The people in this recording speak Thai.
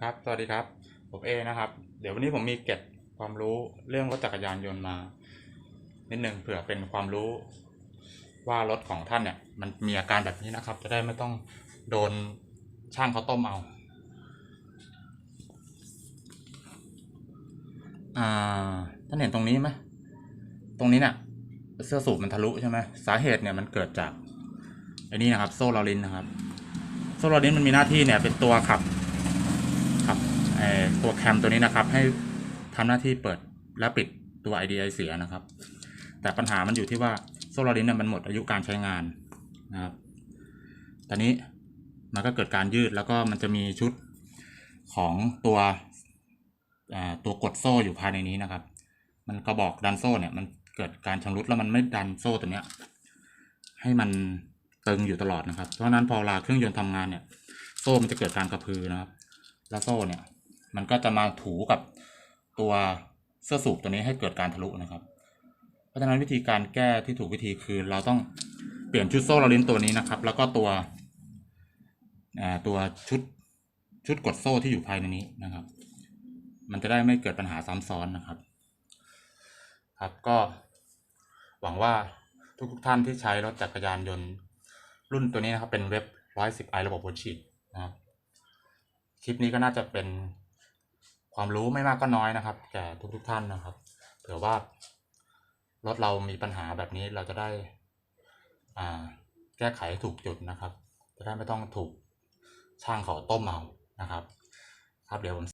ครับ สวัสดีครับ ผมเอนะครับ เดี๋ยววันนี้ผมมีเก็บความรู้เรื่องรถจักรยานยนต์มา นิดนึงเผื่อเป็นความรู้ ว่ารถของท่านเนี่ย มันมีอาการแบบนี้นะครับ จะได้ไม่ต้องโดนช่างเขาต้มเอาอ่าท่านเห็นตรงนี้ไหมตรงนี้เนี่ยเสื้อสูบมันทะลุใช่ไหมสาเหตุเนี่ยมันเกิดจากไอ้นี่นะครับ โซ่ลอรินนะครับ โซ่ลอรินมันมีหน้าที่เนี่ยเป็นตัวขับครับตัวแคมตัวนี้นะครับ ให้ทำหน้าที่เปิดและปิดตัว IDI เสียนะครับ แต่ปัญหามันอยู่ที่ว่าโซลารินเนี่ยมันหมดอายุการใช้งานนะครับตอนนี้มันก็เกิดการยืดแล้วก็มันจะมีชุดของตัวตัวกดโซ่อยู่ภายในนี้นะครับ มันกระบอกดันโซ่เนี่ยมันเกิดการชำรุดแล้วมันไม่ดันโซ่ตัวเนี้ยให้มัน ตึงอยู่ตลอดนะครับ เพราะนั้นพอเวลาเครื่องยนต์ทำงานเนี่ย โซ่มันจะเกิดการกระพือนะครับ แล้วโซ่เนี่ย มันก็จะมาถูกับตัวเสื้อสูบตัวนี้ให้เกิดการทะลุนะครับ เพราะฉะนั้นวิธีการแก้ที่ถูกวิธีคือเราต้องเปลี่ยนชุดโซ่ลอรินตัวนี้นะครับ แล้วก็ตัวอ่าตัวชุดชุดกดโซ่ที่อยู่ภายในนี้นะครับ มันจะได้ไม่เกิดปัญหาซ้ำซ้อนนะครับ ครับก็หวังว่าทุกๆท่านที่ใช้รถจักรยานยนต์ รุ่นตัวนี้นะครับ เป็นเว็บ 110i ระบบหัวฉีดนะครับคลิปนี้ก็น่าจะเป็นความรู้ไม่มากก็น้อยนะครับ แก่ทุกๆท่านนะครับ เผื่อว่ารถเรามีปัญหาแบบนี้เราจะได้อ่าแก้ไขถูกจุดนะครับ จะได้ไม่ต้องถูกช่างเขาต้มเอานะครับ ครับเดี๋ยวผม